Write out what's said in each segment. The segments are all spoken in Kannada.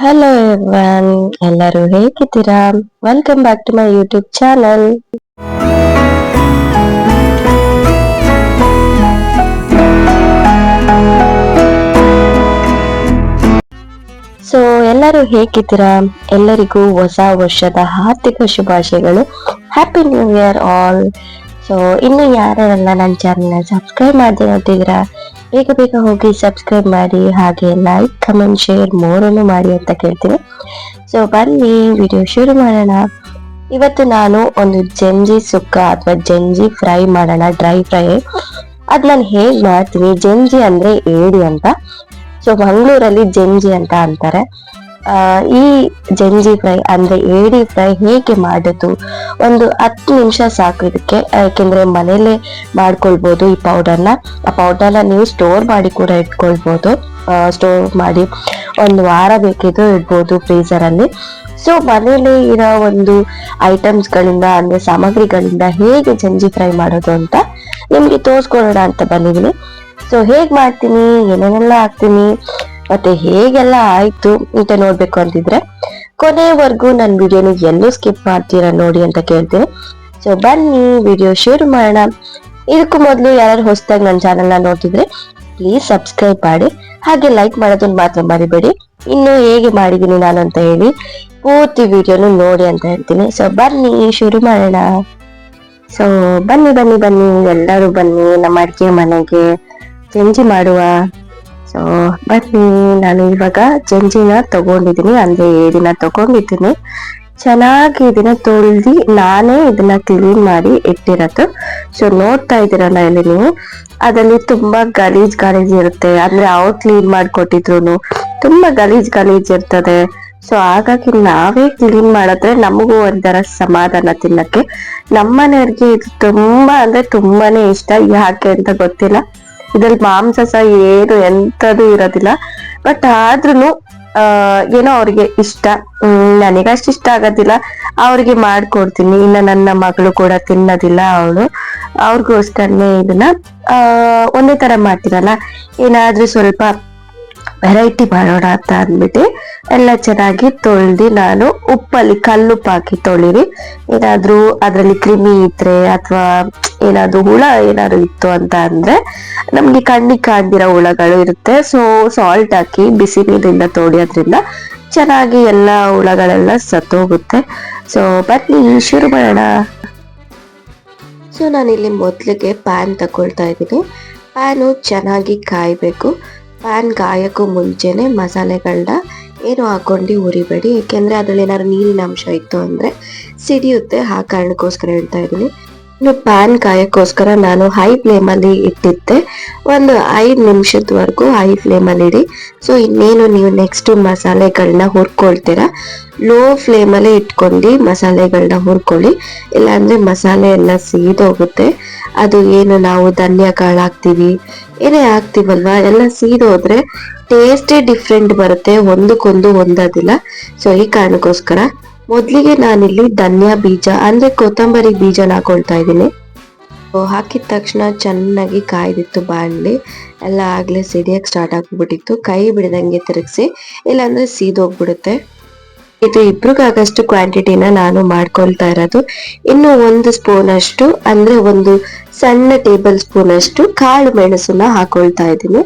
ಹಲೋ ಎವ್ರಿವನ್ ಎಲ್ಲರೂ ಹೇಗಿದ್ದೀರಾ? Welcome back to my YouTube channel so ಎಲ್ಲರೂ ಹೇಗಿದ್ದೀರಾ? ಎಲ್ಲರಿಗೂ ಹೊಸ ವರ್ಷದ ಹಾರ್ದಿಕ ಶುಭಾಶಯಗಳು. Happy new year all so ಇನ್ನು ಯಾರೆಲ್ಲ ನನ್ನ ಚಾನಲ್ನ ಸಬ್ಸ್ಕ್ರೈಬ್ ಮಾಡದೆ ನೋಡ್ತಿದ್ದೀರಾ ಬೇಗ ಬೇಗ ಹೋಗಿ ಸಬ್ಸ್ಕ್ರೈಬ್ ಮಾಡಿ ಹಾಗೆ ಲೈಕ್ ಕಮೆಂಟ್ ಶೇರ್ ಮೋರನ್ನು ಮಾಡಿ ಅಂತ ಕೇಳ್ತೀನಿ. ಸೊ ಬನ್ನಿ ವಿಡಿಯೋ ಶುರು ಮಾಡೋಣ. ಇವತ್ತು ನಾನು ಒಂದು ಜಂಜಿ ಸುಕ್ಕ ಅಥವಾ ಜಂಜಿ ಫ್ರೈ ಮಾಡೋಣ ಡ್ರೈ ಫ್ರೈ ಅದು ನಾನು ಹೇಗೆ ಮಾಡ್ತೀನಿ? ಜಂಜಿ ಅಂದ್ರೆ ಏಡಿ ಅಂತ. ಸೊ ಮಂಗಳೂರಲ್ಲಿ ಜಂಜಿ ಅಂತ ಅಂತಾರೆ. ಈ ಜಂಜಿ ಫ್ರೈ ಅಂದ್ರೆ ಏಡಿ ಫ್ರೈ ಹೇಗೆ ಮಾಡೋದು? ಒಂದು ಹತ್ತು ನಿಮಿಷ ಸಾಕು ಇದಕ್ಕೆ. ಯಾಕೆಂದ್ರೆ ಮನೇಲೆ ಮಾಡ್ಕೊಳ್ಬೋದು ಈ ಪೌಡರ್ನ ಆ ಪೌಡರ್ನ ನೀವು ಸ್ಟೋರ್ ಮಾಡಿ ಕೂಡ ಇಟ್ಕೊಳ್ಬೋದು. ಸ್ಟೋರ್ ಮಾಡಿ ಒಂದು ವಾರ ಬೇಕಿದ್ರು ಇಡ್ಬೋದು ಫ್ರೀಸರ್ ಅಲ್ಲಿ. ಸೊ ಮನೇಲಿ ಇರೋ ಒಂದು ಐಟಮ್ಸ್ ಗಳಿಂದ ಅಂದ್ರೆ ಸಾಮಗ್ರಿಗಳಿಂದ ಹೇಗೆ ಜಂಜಿ ಫ್ರೈ ಮಾಡೋದು ಅಂತ ನಿಮ್ಗೆ ತೋರಿಸ್ಕೊಡೋಣ ಅಂತ ಬಂದಿದ್ದೀನಿ. ಸೊ ಹೇಗ್ ಮಾಡ್ತೀನಿ? ಏನೇನೆಲ್ಲ ಹಾಕ್ತೀನಿ? ಮತ್ತೆ ಹೇಗೆಲ್ಲ ಆಯ್ತು ಅಂತ ನೋಡ್ಬೇಕು ಅಂತಿದ್ರೆ, ಕೊನೆವರೆಗೂ ನನ್ನ ವಿಡಿಯೋನ ಎಲ್ಲೂ ಸ್ಕಿಪ್ ಮಾಡ್ತೀರಾ ನೋಡಿ ಅಂತ ಕೇಳ್ತೀನಿ. ಸೊ ಬನ್ನಿ ವಿಡಿಯೋ ಶುರು ಮಾಡೋಣ. ಇದಕ್ಕೂ ಮೊದಲು ಯಾರು ಹೊಸದಾಗಿ ನನ್ನ ಚಾನೆಲ್ನ ನೋಡ್ತಿದ್ರೆ ಪ್ಲೀಸ್ ಸಬ್ಸ್ಕ್ರೈಬ್ ಮಾಡಿ. ಹಾಗೆ ಲೈಕ್ ಮಾಡೋದನ್ನ ಮಾತ್ರ ಮರಿಬೇಡಿ. ಇನ್ನು ಹೇಗೆ ಮಾಡಿದ್ದೀನಿ ನಾನು ಅಂತ ಹೇಳಿ ಪೂರ್ತಿ ವಿಡಿಯೋನು ನೋಡಿ ಅಂತ ಹೇಳ್ತೀನಿ. ಸೊ ಬನ್ನಿ, ಶುರು ಮಾಡೋಣ. ಸೊ ಬನ್ನಿ ಬನ್ನಿ ಬನ್ನಿ. ಎಲ್ಲರೂ ಬನ್ನಿ, ನಮ್ಮ ಅಡಿಗೆ ಮನೆಗೆ. ಚೆಂಜಿ ಮಾಡುವ. ಸೊ ಬನ್ನಿ ನಾನು ಇವಾಗ ಜಂಜಿನ ತಗೊಂಡಿದ್ದೀನಿ ಅಂದ್ರೆ ದಿನ ತಗೊಂಡಿದ್ದೀನಿ. ಚೆನ್ನಾಗಿ ಇದನ್ನ ತೊಳ್ದಿ ನಾನೇ ಇದನ್ನ ಕ್ಲೀನ್ ಮಾಡಿ ಇಟ್ಟಿರೋದು. ಸೊ ನೋಡ್ತಾ ಇದ್ದೀರಲ್ಲ ಇಲ್ಲಿ ನೀವು. ಅದರಲ್ಲಿ ತುಂಬಾ ಗಲೀಜ್ ಗಲೀಜ್ ಇರುತ್ತೆ. ಅಂದ್ರೆ ಅವ್ರು ಕ್ಲೀನ್ ಮಾಡ್ಕೊಟ್ಟಿದ್ರು ತುಂಬಾ ಗಲೀಜ್ ಗಲೀಜ್ ಇರ್ತದೆ. ಸೊ ಹಾಗಾಗಿ ನಾವೇ ಕ್ಲೀನ್ ಮಾಡಿದ್ರೆ ನಮಗೂ ಒಂಥರ ಸಮಾಧಾನ ತಿನ್ನಕ್ಕೆ. ನಮ್ಮನೆಯವ್ರಿಗೆ ಇದು ತುಂಬಾ ಅಂದ್ರೆ ತುಂಬಾನೇ ಇಷ್ಟ. ಯಾಕೆ ಅಂತ ಗೊತ್ತಿಲ್ಲ. ಇದ್ರಲ್ಲಿ ಮಾಂಸ ಸಹ ಏನು ಎಂತದು ಇರೋದಿಲ್ಲ. ಬಟ್ ಆದ್ರೂನು, ಆ, ಏನೋ ಅವ್ರಿಗೆ ಇಷ್ಟ. ನನಗಷ್ಟು ಇಷ್ಟ ಆಗೋದಿಲ್ಲ. ಅವ್ರಿಗೆ ಮಾಡ್ಕೊಡ್ತೀನಿ. ಇನ್ನ ನನ್ನ ಮಗಳು ಕೂಡ ತಿನ್ನೋದಿಲ್ಲ ಅವಳು. ಅವ್ರಿಗೋಸ್ಕರನೇ ಇದನ್ನ, ಆ, ಒಂದೇ ತರ ಮಾಡ್ತೀರಲ್ಲ ಏನಾದ್ರೂ ಸ್ವಲ್ಪ ವೆರೈಟಿ ಮಾಡೋಣ ಅಂತ ಅಂದ್ಬಿಟ್ಟು ಎಲ್ಲ ಚೆನ್ನಾಗಿ ತೊಳ್ದು ನಾನು ಉಪ್ಪಲ್ಲಿ ಕಲ್ಲುಪ್ಪು ಹಾಕಿ ತೊಳಿರಿ. ಏನಾದ್ರೂ ಅದ್ರಲ್ಲಿ ಕ್ರಿಮಿ ಇದ್ರೆ ಅಥವಾ ಏನಾದ್ರು ಹುಳ ಏನಾದ್ರು ಇತ್ತು ಅಂತ ಅಂದ್ರೆ ನಮ್ಗೆ ಕಣ್ಣಿಗೆ ಕಾಣ್ದಿರೋ ಹುಳಗಳು ಇರುತ್ತೆ. ಸೊ ಸಾಲ್ಟ್ ಹಾಕಿ ಬಿಸಿ ನೀರಿಂದ ತೊಳಿಯೋದ್ರಿಂದ ಚೆನ್ನಾಗಿ ಎಲ್ಲ ಹುಳಗಳೆಲ್ಲ ಸತ್ತೋಗುತ್ತೆ. ಸೊ ಬನ್ನಿ, ಶುರು ಮಾಡೋಣ. ಸೊ ನಾನಿಲ್ಲಿ ಮೊದಲಿಗೆ ಪ್ಯಾನ್ ತಗೊಳ್ತಾ ಇದ್ದೀನಿ. ಪ್ಯಾನು ಚೆನ್ನಾಗಿ ಕಾಯಬೇಕು. ಪ್ಯಾನ್ ಕಾಯೋಕ್ಕೂ ಮುಂಚೆನೆ ಮಸಾಲೆಗಳನ್ನ ಏನು ಹಾಕೊಂಡು ಉರಿಬೇಡಿ ಯಾಕೆಂದ್ರೆ ಅದರಲ್ಲಿ ಏನಾದ್ರು ನೀರಿನ ಅಂಶ ಇತ್ತು ಅಂದ್ರೆ ಸಿಡಿಯುತ್ತೆ. ಆ ಕಾರಣಕ್ಕೋಸ್ಕರ ಹೇಳ್ತಾ ಇದ್ದೀನಿ. ಪ್ಯಾನ್ ಕಾಯಕ್ಕೋಸ್ಕರ ನಾನು ಹೈ ಫ್ಲೇಮಲ್ಲಿ ಇಟ್ಟಿದ್ದೆ. ಒಂದು ಐದು ನಿಮಿಷದವರೆಗೂ ಹೈ ಫ್ಲೇಮಲ್ಲಿ ಇಡಿ. ಸೊ ಇನ್ನೇನು ನೀವು ನೆಕ್ಸ್ಟ್ ಮಸಾಲೆಗಳನ್ನ ಹುರ್ಕೊಳ್ತೀರಾ? ಲೋ ಫ್ಲೇಮಲ್ಲೇ ಇಟ್ಕೊಂಡು ಮಸಾಲೆಗಳನ್ನ ಹುರ್ಕೊಳ್ಳಿ. ಇಲ್ಲಾಂದ್ರೆ ಮಸಾಲೆ ಎಲ್ಲ ಸೀದೋಗುತ್ತೆ. ಅದು ಏನು ನಾವು ಧನ್ಯ ಕಾಳು ಹಾಕ್ತೀವಿ ಏನೇ ಹಾಕ್ತಿವಲ್ವಾ ಎಲ್ಲ ಸೀದೋದ್ರೆ ಟೇಸ್ಟೇ ಡಿಫ್ರೆಂಟ್ ಬರುತ್ತೆ. ಒಂದಕ್ಕೊಂದು ಹೊಂದೋದಿಲ್ಲ ಸೊ ಈ ಕಾರಣಕ್ಕೋಸ್ಕರ ಮೊದಲಿಗೆ ನಾನಿಲ್ಲಿ ಧನ್ಯಾ ಬೀಜ, ಅಂದರೆ ಕೊತ್ತಂಬರಿ ಬೀಜನ ಹಾಕೊಳ್ತಾ ಇದ್ದೀನಿ. ಹಾಕಿದ ತಕ್ಷಣ ಚೆನ್ನಾಗಿ ಕಾಯ್ದಿತ್ತು ಬಾಣಲಿ. ಎಲ್ಲ ಆಗಲೇ ಸಿಡಿಯಕ್ಕೆ ಸ್ಟಾರ್ಟ್ ಆಗ್ಬಿಟ್ಟಿತ್ತು. ಕೈ ಬಿಡದಂಗೆ ತಿರುಗಿಸಿ, ಇಲ್ಲಾಂದರೆ ಸೀದೋಗ್ಬಿಡುತ್ತೆ. ಇದು ಇಬ್ರಿಗಾಗಷ್ಟು ಕ್ವಾಂಟಿಟಿನ ನಾನು ಮಾಡ್ಕೊಳ್ತಾ ಇರೋದು. ಇನ್ನು ಒಂದು ಸ್ಪೂನ್ ಅಷ್ಟು, ಅಂದ್ರೆ ಒಂದು ಸಣ್ಣ ಟೇಬಲ್ ಸ್ಪೂನ್ ಅಷ್ಟು ಕಾಳು ಮೆಣಸನ್ನ ಹಾಕೊಳ್ತಾ ಇದ್ದೀನಿ.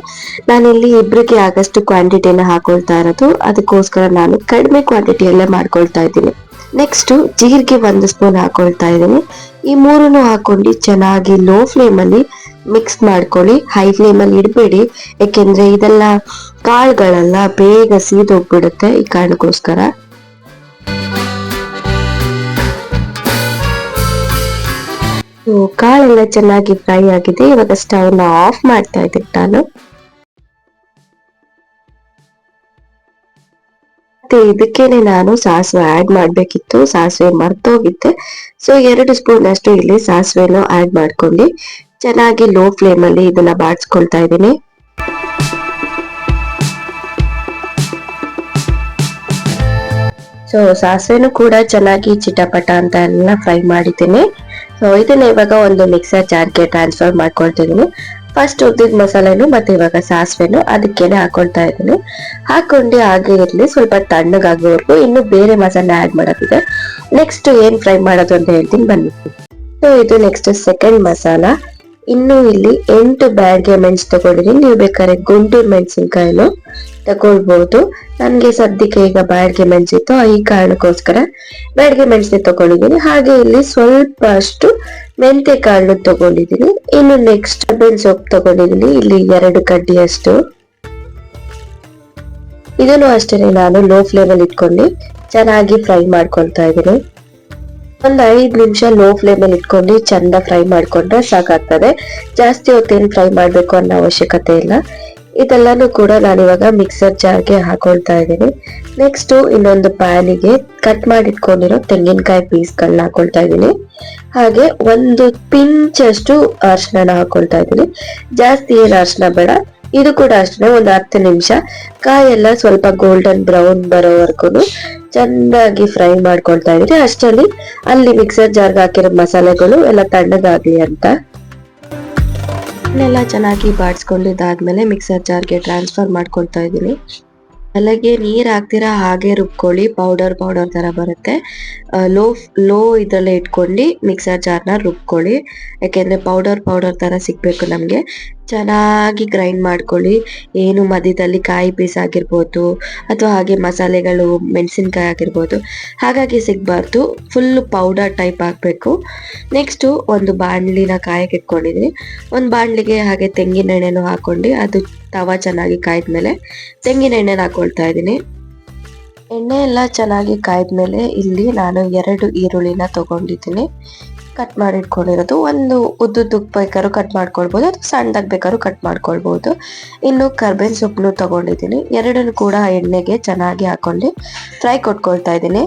ನಾನಿಲ್ಲಿ ಇಬ್ರಿಗೆ ಆಗಷ್ಟು ಕ್ವಾಂಟಿಟಿನ ಹಾಕೊಳ್ತಾ ಇರೋದು. ಅದಕ್ಕೋಸ್ಕರ ನಾನು ಕಡಿಮೆ ಕ್ವಾಂಟಿಟಿಯಲ್ಲೇ ಮಾಡ್ಕೊಳ್ತಾ ಇದ್ದೀನಿ. ನೆಕ್ಸ್ಟ್ ಜೀರಿಗೆ ಒಂದು ಸ್ಪೂನ್ ಹಾಕೊಳ್ತಾ ಇದ್ದೀನಿ. ಈ ಮೂರನ್ನು ಹಾಕೊಂಡು ಚೆನ್ನಾಗಿ ಲೋ ಫ್ಲೇಮ್ ಅಲ್ಲಿ ಮಿಕ್ಸ್ ಮಾಡ್ಕೊಳ್ಳಿ. ಹೈ ಫ್ಲೇಮ್ ಅಲ್ಲಿ ಇಡಬೇಡಿ. ಯಾಕೆಂದ್ರೆ ಇದೆಲ್ಲ ಕಾಳುಗಳೆಲ್ಲ, ಬೇಗ ಸೀದೋಗ್ಬಿಡುತ್ತೆ ಈ ಕಾರಣಕ್ಕೋಸ್ಕರ. ಕಾಳೆಲ್ಲ ಚೆನ್ನಾಗಿ ಫ್ರೈ ಆಗಿದೆ. ಇವಾಗ ಸ್ಟವ್ನ ಆಫ್ ಮಾಡ್ತಾ ಇದ್ದೀನಿ ನಾನು. ಮತ್ತೆ ಇದಕ್ಕೇನೆ ನಾನು ಸಾಸಿವೆ ಆಡ್ ಮಾಡ್ಬೇಕಿತ್ತು. ಸಾಸಿವೆ ಮರ್ತೋಗಿದ್ದೆ. ಸೊ ಎರಡು ಸ್ಪೂನ್ ಅಷ್ಟು ಇಲ್ಲಿ ಸಾಸಿವೆನು ಆಡ್ ಮಾಡ್ಕೊಂಡು ಚೆನ್ನಾಗಿ ಲೋ ಫ್ಲೇಮ್ ಅಲ್ಲಿ ಇದನ್ನ ಬಾಡ್ಸ್ಕೊಳ್ತಾ ಇದ್ದೀನಿ. ಸೊ ಸಾಸಿವೆನು ಕೂಡ ಚೆನ್ನಾಗಿ ಚಿಟಪಟ ಅಂತ ಎಲ್ಲ ಫ್ರೈ ಮಾಡಿದ್ದೀನಿ. ಸೊ ಇದನ್ನ ಇವಾಗ ಒಂದು ಮಿಕ್ಸರ್ ಜಾರ್ಗೆ ಟ್ರಾನ್ಸ್ಫರ್ ಮಾಡ್ಕೊಳ್ತಿದ್ದೀನಿ. ಫಸ್ಟ್ ಉದ್ದಿದ ಮಸಾಲೆನು ಮತ್ತೆ ಇವಾಗ ಸಾಸಿವೆನು ಅದಕ್ಕೇನೆ ಹಾಕೊಳ್ತಾ ಇದ್ದೀನಿ. ಹಾಕೊಂಡು ಹಾಗೆ ಇರ್ಲಿ, ಸ್ವಲ್ಪ ತಣ್ಣಗಾಗೋವರೆಗೂ. ಇನ್ನು ಬೇರೆ ಮಸಾಲೆ ಆಡ್ ಮಾಡೋದಿದೆ. ನೆಕ್ಸ್ಟ್ ಏನ್ ಫ್ರೈ ಮಾಡೋದು ಅಂತ ಹೇಳ್ತೀನಿ, ಬನ್ನಿ. ಸೊ ಇದು ನೆಕ್ಸ್ಟ್ ಸೆಕೆಂಡ್ ಮಸಾಲ. ಇನ್ನು ಇಲ್ಲಿ ಎಂಟು ಬ್ಯಾಡ್ಗೆ ಮೆಣಸು ತಗೊಂಡಿದ್ದೀನಿ. ನೀವು ಬೇಕಾದ್ರೆ ಗುಂಟೂರು ಮೆಣಸಿನ್ಕಾಯಿನು ತಗೊಳ್ಬಹುದು ನನ್ಗೆ ಸದ್ಯಕ್ಕೆ ಈಗ ಬ್ಯಾಡ್ಗೆ ಮೆಣಸಿತ್ತು, ಈ ಕಾರಣಕ್ಕೋಸ್ಕರ ಬ್ಯಾಡ್ಗೆ ಮೆಣಸಿನ ತಗೊಂಡಿದ್ದೀನಿ. ಹಾಗೆ ಇಲ್ಲಿ ಸ್ವಲ್ಪ ಅಷ್ಟು ಮೆಂತೆ ಕಾಳು ತಗೊಂಡಿದ್ದೀನಿ. ಇನ್ನು ನೆಕ್ಸ್ಟ್ ಬೆನ್ ಸೊಪ್ಪು ತಗೊಂಡಿದ್ದೀನಿ. ಇಲ್ಲಿ ಎರಡು ಕಡ್ಡಿಯಷ್ಟು ಇದನ್ನು ಅಷ್ಟೇ ನಾನು ಲೋ ಫ್ಲೇಮಲ್ಲಿ ಇಟ್ಕೊಂಡು ಚೆನ್ನಾಗಿ ಫ್ರೈ ಮಾಡ್ಕೊಳ್ತಾ ಇದ್ದೀನಿ. ಒಂದ್ ಐದು ನಿಮಿಷ ಲೋ ಫ್ಲೇಮ್ ಅಲ್ಲಿ ಇಟ್ಕೊಂಡು ಚಂದ ಫ್ರೈ ಮಾಡ್ಕೊಂಡ್ರೆ ಸಾಕಾಗ್ತದೆ. ಜಾಸ್ತಿ ಹೊತ್ತೇನು ಫ್ರೈ ಮಾಡ್ಬೇಕು ಅನ್ನೋ ಅವಶ್ಯಕತೆ ಇಲ್ಲ. ಇದೆಲ್ಲಾನು ಕೂಡ ನಾನು ಇವಾಗ ಮಿಕ್ಸರ್ ಜಾರ್ಗೆ ಹಾಕೊಳ್ತಾ ಇದ್ದೀನಿ. ನೆಕ್ಸ್ಟ್ ಇನ್ನೊಂದು ಪ್ಯಾನಿಗೆ ಕಟ್ ಮಾಡಿ ಇಟ್ಕೊಂಡಿರೋ ತೆಂಗಿನಕಾಯಿ ಪೀಸ್ಗಳನ್ನ ಹಾಕೊಳ್ತಾ ಇದ್ದೀನಿ. ಹಾಗೆ ಒಂದು ಪಿಂಚ್ ಅಷ್ಟು ಅರಿಶಿನ ಹಾಕೊಳ್ತಾ ಇದ್ದೀನಿ. ಜಾಸ್ತಿ ಏನು ಅರಿಶಿನ ಬೇಡ. ಇದು ಕೂಡ ಅಷ್ಟೇ, ಒಂದು ಹತ್ತು ನಿಮಿಷ. ಕಾಯೆಲ್ಲ ಸ್ವಲ್ಪ ಗೋಲ್ಡನ್ ಬ್ರೌನ್ ಬರೋವರೆಗೂ ಚೆನ್ನಾಗಿ ಫ್ರೈ ಮಾಡ್ಕೊಳ್ತಾ ಇದ್ರೆ ಅಷ್ಟರಲ್ಲಿ ಅಲ್ಲಿ ಮಿಕ್ಸರ್ ಜಾರ್ಗೆ ಹಾಕಿರೋ ಮಸಾಲೆಗಳು ಎಲ್ಲ ತಣ್ಣಗಾಗ್ಲಿ ಅಂತ. ಇದನ್ನೆಲ್ಲ ಚೆನ್ನಾಗಿ ಬಾಡಿಸ್ಕೊಂಡಿದ್ದಾದ್ಮೇಲೆ ಮಿಕ್ಸರ್ ಜಾರ್ಗೆ ಟ್ರಾನ್ಸ್ಫರ್ ಮಾಡ್ಕೊಳ್ತಾ ಇದ್ದೀನಿ. ಅಲ್ಲಿಗೆ ನೀರ್ ಹಾಕ್ತೀರಾ ಹಾಗೆ ರುಬ್ಕೊಳ್ಳಿ ಪೌಡರ್ ಪೌಡರ್ ತರ ಬರುತ್ತೆ. ಲೋ ಲೋ ಇದ್ರಲ್ಲೇ ಇಟ್ಕೊಂಡು ಮಿಕ್ಸರ್ ಜಾರ್ನ ರುಬ್ಕೊಳ್ಳಿ. ಯಾಕೆಂದ್ರೆ ಪೌಡರ್ ಪೌಡರ್ ತರ ಸಿಗ್ಬೇಕು ನಮ್ಗೆ. ಚೆನ್ನಾಗಿ ಗ್ರೈಂಡ್ ಮಾಡ್ಕೊಳ್ಳಿ. ಏನು ಮಧ್ಯದಲ್ಲಿ ಕಾಯಿ ಪೀಸ್ ಆಗಿರ್ಬೋದು ಅಥವಾ ಹಾಗೆ ಮಸಾಲೆಗಳು, ಮೆಣಸಿನ್ಕಾಯಿ ಆಗಿರ್ಬೋದು. ಹಾಗಾಗಿ ಸಿಗ್ಬಾರ್ದು. ಫುಲ್ ಪೌಡರ್ ಟೈಪ್ ಹಾಕ್ಬೇಕು. ನೆಕ್ಸ್ಟು ಒಂದು ಬಾಣಲಿನ ಕಾಯಕ್ಕೆ ಇಟ್ಕೊಂಡಿದ್ದೀನಿ. ಒಂದು ಬಾಣಲಿಗೆ ಹಾಗೆ ತೆಂಗಿನ ಎಣ್ಣೆನೂ ಹಾಕೊಂಡು ಅದು ತವ ಚೆನ್ನಾಗಿ ಕಾಯ್ದ್ಮೇಲೆ ತೆಂಗಿನ ಎಣ್ಣೆನ ಹಾಕೊಳ್ತಾ ಇದ್ದೀನಿ. ಎಣ್ಣೆ ಎಲ್ಲ ಚೆನ್ನಾಗಿ ಕಾಯ್ದ್ಮೇಲೆ ಇಲ್ಲಿ ನಾನು ಎರಡು ಈರುಳ್ಳಿನ ತಗೊಂಡಿದ್ದೀನಿ. ಕಟ್ ಮಾಡಿ ಇಟ್ಕೊಂಡಿರೋದು ಒಂದು ಉದ್ದುದ್ದಕ್ಕೆ ಬೇಕಾದ್ರು ಕಟ್ ಮಾಡ್ಕೊಳ್ಬೋದು. ಅಥವಾ ಸಣ್ಣದಾಗಿ ಬೇಕಾದ್ರೂ ಕಟ್ ಮಾಡ್ಕೊಳ್ಬೋದು. ಇನ್ನು ಕರ್ಬೇವಿನ ಸೊಪ್ಪನ್ನು ತಗೊಂಡಿದ್ದೀನಿ. ಎರಡನ್ನು ಕೂಡ ಎಣ್ಣೆಗೆ ಚೆನ್ನಾಗಿ ಹಾಕೊಂಡು ಫ್ರೈ ಕೊಟ್ಕೊಳ್ತಾ ಇದ್ದೀನಿ.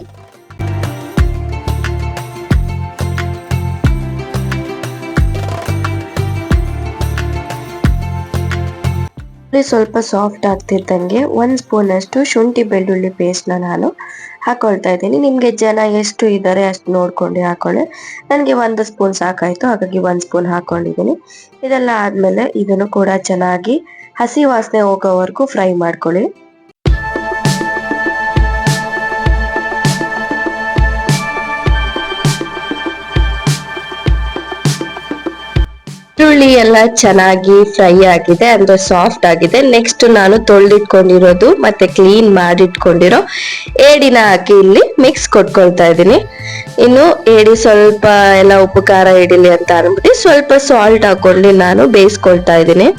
ಸ್ವಲ್ಪ ಸಾಫ್ಟ್ ಆಗ್ತಿದ್ದಂಗೆ ಒಂದ್ ಸ್ಪೂನ್ ಅಷ್ಟು ಶುಂಠಿ ಬೆಳ್ಳುಳ್ಳಿ ಪೇಸ್ಟ್ನ ನಾನು ಹಾಕೊಳ್ತಾ ಇದ್ದೀನಿ. ನಿಮ್ಗೆ ಜನ ಎಷ್ಟು ಇದ್ದಾರೆ ಅಷ್ಟು ನೋಡ್ಕೊಂಡು ಹಾಕೊಳ್ಳಿ. ನನಗೆ ಒಂದು ಸ್ಪೂನ್ ಸಾಕಾಯ್ತು, ಹಾಗಾಗಿ ಒಂದ್ ಸ್ಪೂನ್ ಹಾಕೊಂಡಿದ್ದೀನಿ. ಇದೆಲ್ಲ ಆದ್ಮೇಲೆ ಇದನ್ನು ಕೂಡ ಚೆನ್ನಾಗಿ ಹಸಿ ವಾಸನೆ ಹೋಗೋವರೆಗೂ ಫ್ರೈ ಮಾಡ್ಕೊಳ್ಳಿ. ಈರುಳ್ಳಿ ಎಲ್ಲ ಚೆನ್ನಾಗಿ ಫ್ರೈ ಆಗಿದೆ ಅಂದ್ರೆ ಸಾಫ್ಟ್ ಆಗಿದೆ. ನೆಕ್ಸ್ಟ್ ನಾನು ತೊಳೆದಿಟ್ಕೊಂಡಿರೋದು ಮತ್ತೆ ಕ್ಲೀನ್ ಮಾಡಿಟ್ಕೊಂಡಿರೋ ಏಡಿನ ಹಾಕಿ ಇಲ್ಲಿ ಮಿಕ್ಸ್ ಕೊಟ್ಕೊಳ್ತಾ ಇದ್ದೀನಿ. ಇನ್ನು ಏಡಿ ಸ್ವಲ್ಪ ಎಲ್ಲ ಉಪಕಾರ ಹಿಡಿಲಿ ಅಂತ ಅನ್ಬಿಟ್ಟು ಸ್ವಲ್ಪ ಸಾಲ್ಟ್ ಹಾಕೊಂಡು ನಾನು ಬೇಯಿಸ್ಕೊಳ್ತಾ ಇದ್ದೀನಿ.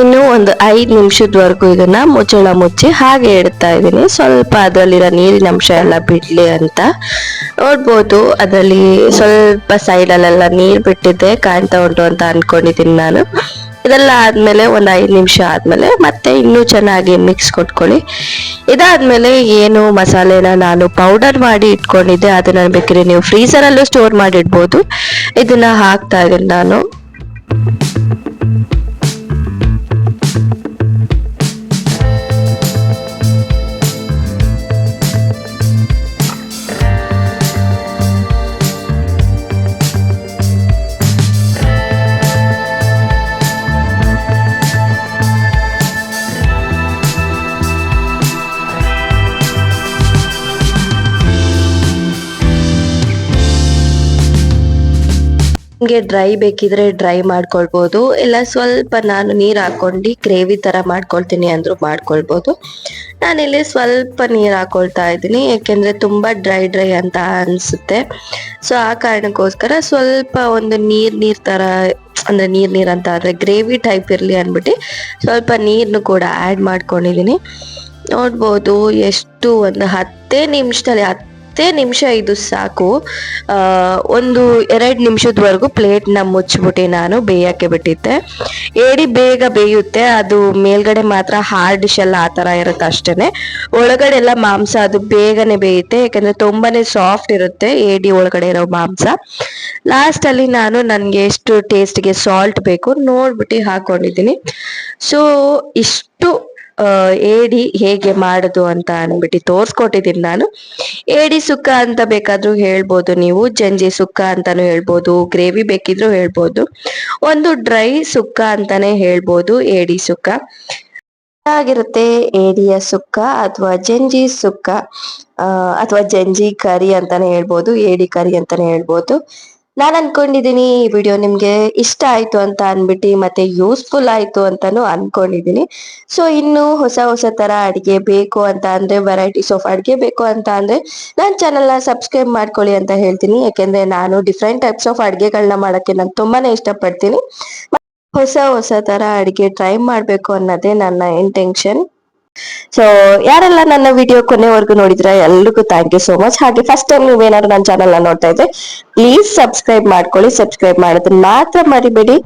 ಇನ್ನು ಒಂದು ಐದು ನಿಮಿಷದವರೆಗೂ ಇದನ್ನ ಮುಚ್ಚಳ ಮುಚ್ಚಿ ಹಾಗೆ ಇಡ್ತಾ ಇದ್ದೀನಿ. ಸ್ವಲ್ಪ ಅದರಲ್ಲಿರೋ ನೀರಿನ ಅಂಶ ಎಲ್ಲ ಬಿಡ್ಲಿ ಅಂತ. ನೋಡ್ಬೋದು, ಅದರಲ್ಲಿ ಸ್ವಲ್ಪ ಸೈಡಲ್ಲೆಲ್ಲ ನೀರು ಬಿಟ್ಟಿದ್ದೆ, ಕಾಣ್ತಾ ಉಂಟು ಅಂತ ಅನ್ಕೊಂಡಿದ್ದೀನಿ ನಾನು. ಇದೆಲ್ಲ ಆದ್ಮೇಲೆ ಒಂದು ಐದು ನಿಮಿಷ ಆದ್ಮೇಲೆ ಮತ್ತೆ ಇನ್ನೂ ಚೆನ್ನಾಗಿ ಮಿಕ್ಸ್ ಕೊಟ್ಕೊಳ್ಳಿ. ಇದಾದ್ಮೇಲೆ ಏನು ಮಸಾಲೆನ ನಾನು ಪೌಡರ್ ಮಾಡಿ ಇಟ್ಕೊಂಡಿದ್ದೆ. ಅದನ್ನ ಬೇಕಿದ್ರೆ ನೀವು ಫ್ರೀಸರ್ ಅಲ್ಲೂ ಸ್ಟೋರ್ ಮಾಡಿ ಇಡ್ಬೋದು. ಇದನ್ನ ಹಾಕ್ತಾ ಇದ್ದೀನಿ ನಾನು. ನಿಮ್ಗೆ ಡ್ರೈ ಬೇಕಿದ್ರೆ ಡ್ರೈ ಮಾಡ್ಕೊಳ್ಬೋದು. ಇಲ್ಲ ಸ್ವಲ್ಪ ನಾನು ನೀರ್ ಹಾಕೊಂಡು ಗ್ರೇವಿ ತರ ಮಾಡ್ಕೊಳ್ತೀನಿ ಅಂದ್ರೂ ಮಾಡ್ಕೊಳ್ಬೋದು. ನಾನಿಲ್ಲಿ ಸ್ವಲ್ಪ ನೀರ್ ಹಾಕೊಳ್ತಾ ಇದ್ದೀನಿ. ಯಾಕೆಂದ್ರೆ ತುಂಬಾ ಡ್ರೈ ಡ್ರೈ ಅಂತ ಅನ್ಸುತ್ತೆ. ಸೊ ಆ ಕಾರಣಕ್ಕೋಸ್ಕರ ಸ್ವಲ್ಪ ಒಂದು ನೀರ್ ನೀರ್ ತರ, ಅಂದ್ರೆ ನೀರ್ ನೀರ್ ಅಂತ ಆದ್ರೆ ಗ್ರೇವಿ ಟೈಪ್ ಇರ್ಲಿ ಅಂದ್ಬಿಟ್ಟು ಸ್ವಲ್ಪ ನೀರ್ನು ಕೂಡ ಆಡ್ ಮಾಡ್ಕೊಂಡಿದೀನಿ ನೋಡ್ಬೋದು, ಎಷ್ಟು ಒಂದು ಹತ್ತೇ ನಿಮಿಷದಲ್ಲಿ ಹತ್ತೇ ನಿಮಿಷ ಇದು ಸಾಕು. ಒಂದು ಎರಡು ನಿಮಿಷದವರೆಗೂ ಪ್ಲೇಟ್ನ ಮುಚ್ಚಿಬಿಟ್ಟು ನಾನು, ಬೇಯಕ್ಕೆ ಬಿಟ್ಟಿದ್ದೆ. ಏಡಿ ಬೇಗ ಬೇಯುತ್ತೆ, ಅದು ಮೇಲ್ಗಡೆ ಮಾತ್ರ ಹಾರ್ಡ್ ಡಿಶ್ ಎಲ್ಲ ಆ ಥರ ಇರುತ್ತೆ ಅಷ್ಟೇ ಒಳಗಡೆ ಎಲ್ಲ ಮಾಂಸ ಅದು ಬೇಗನೆ ಬೇಯುತ್ತೆ ಯಾಕಂದ್ರೆ ತುಂಬಾ ಸಾಫ್ಟ್ ಇರುತ್ತೆ ಏಡಿ ಒಳಗಡೆ ಇರೋ ಮಾಂಸ. ಲಾಸ್ಟಲ್ಲಿ ನಾನು ನನಗೆ ಎಷ್ಟು ಟೇಸ್ಟ್ಗೆ ಸಾಲ್ಟ್ ಬೇಕು ನೋಡ್ಬಿಟ್ಟು ಹಾಕೊಂಡಿದ್ದೀನಿ. ಸೊ, ಇಷ್ಟು ಏಡಿ ಹೇಗೆ ಮಾಡುದು ಅಂತ ಅನ್ಬಿಟ್ಟು ತೋರ್ಸ್ಕೊಟ್ಟಿದ್ದೀನಿ ನಾನು. ಏಡಿ ಸುಕ್ಕ ಅಂತ ಬೇಕಾದ್ರೂ ಹೇಳ್ಬೋದು ನೀವು, ಜಂಜಿ ಸುಕ್ಕ ಅಂತಾನು ಹೇಳ್ಬೋದು, ಗ್ರೇವಿ ಬೇಕಿದ್ರು ಹೇಳ್ಬೋದು. ಒಂದು ಡ್ರೈ ಸುಕ್ಕ ಅಂತಾನೆ ಹೇಳ್ಬೋದು, ಏಡಿ ಸುಕ್ಕ. ಆಗಿರುತ್ತೆ ಏಡಿಯ ಸುಕ್ಕ ಅಥವಾ ಜಂಜಿ ಸುಕ್ಕ ಅಥವಾ ಜಂಜಿ ಕರಿ ಅಂತಾನೆ ಹೇಳ್ಬೋದು, ಏಡಿ ಕರಿ ಅಂತಾನೆ ಹೇಳ್ಬೋದು. ನಾನು ಅನ್ಕೊಂಡಿದ್ದೀನಿ ಈ ವಿಡಿಯೋ ನಿಮ್ಗೆ ಇಷ್ಟ ಆಯ್ತು ಅಂತ ಅನ್ಬಿಟ್ಟು ಮತ್ತೆ ಯೂಸ್ಫುಲ್ ಆಯ್ತು ಅಂತಾನು ಅನ್ಕೊಂಡಿದ್ದೀನಿ ಸೊ ಇನ್ನು ಹೊಸ ಹೊಸ ತರ ಅಡಿಗೆ ಬೇಕು ಅಂತ ಅಂದ್ರೆ ವೆರೈಟೀಸ್ ಆಫ್ ಅಡಿಗೆ ಬೇಕು ಅಂತ ಅಂದ್ರೆ ನನ್ನ ಚಾನಲ್ನ ಸಬ್ಸ್ಕ್ರೈಬ್ ಮಾಡ್ಕೊಳ್ಳಿ ಅಂತ ಹೇಳ್ತೀನಿ. ಯಾಕೆಂದ್ರೆ ನಾನು ಡಿಫ್ರೆಂಟ್ ಟೈಪ್ಸ್ ಆಫ್ ಅಡಿಗೆಗಳನ್ನ ಮಾಡಕ್ಕೆ ನಾನು ತುಂಬಾನೇ ಇಷ್ಟಪಡ್ತೀನಿ. ಹೊಸ ಹೊಸ ತರ ಅಡಿಗೆ ಟ್ರೈ ಮಾಡ್ಬೇಕು ಅನ್ನೋದೇ ನನ್ನ ಇಂಟೆನ್ಷನ್ ಸೊ ಯಾರೆಲ್ಲ ನನ್ನ ವಿಡಿಯೋ ಕೊನೆವರೆಗೂ ನೋಡಿದ್ರ ಎಲ್ರಿಗೂ ಥ್ಯಾಂಕ್ ಯು ಸೋ ಮಚ್ ಹಾಗೆ ಫಸ್ಟ್ ಟೈಮ್ ನೀವೇನಾದ್ರು ನನ್ನ ಚಾನಲ್ ನೋಡ್ತಾ ಇದ್ರೆ ಪ್ಲೀಸ್ ಸಬ್ಸ್ಕ್ರೈಬ್ ಮಾಡ್ಕೊಳ್ಳಿ. ಸಬ್ಸ್ಕ್ರೈಬ್ ಮಾಡೋದನ್ನ ಮಾತ್ರ ಮರಿಬೇಡಿ.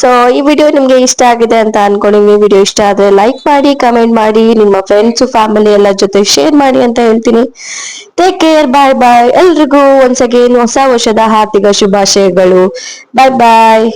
ಸೊ ಈ ವಿಡಿಯೋ ನಿಮ್ಗೆ ಇಷ್ಟ ಆಗಿದೆ ಅಂತ ಅನ್ಕೊಂಡಿನಿ ವಿಡಿಯೋ ಇಷ್ಟ ಆದ್ರೆ ಲೈಕ್ ಮಾಡಿ ಕಮೆಂಟ್ ಮಾಡಿ, ನಿಮ್ಮ ಫ್ರೆಂಡ್ಸ್ ಫ್ಯಾಮಿಲಿ ಎಲ್ಲ ಜೊತೆ ಶೇರ್ ಮಾಡಿ ಅಂತ ಹೇಳ್ತೀನಿ. ಟೇಕ್ ಕೇರ್ ಬಾಯ್ ಬಾಯ್ ಎಲ್ರಿಗೂ ಒನ್ಸ್ ಅಗೇನ್ ಹೊಸ ವರ್ಷದ ಹಾರ್ದಿಕ ಶುಭಾಶಯಗಳು. ಬಾಯ್ ಬಾಯ್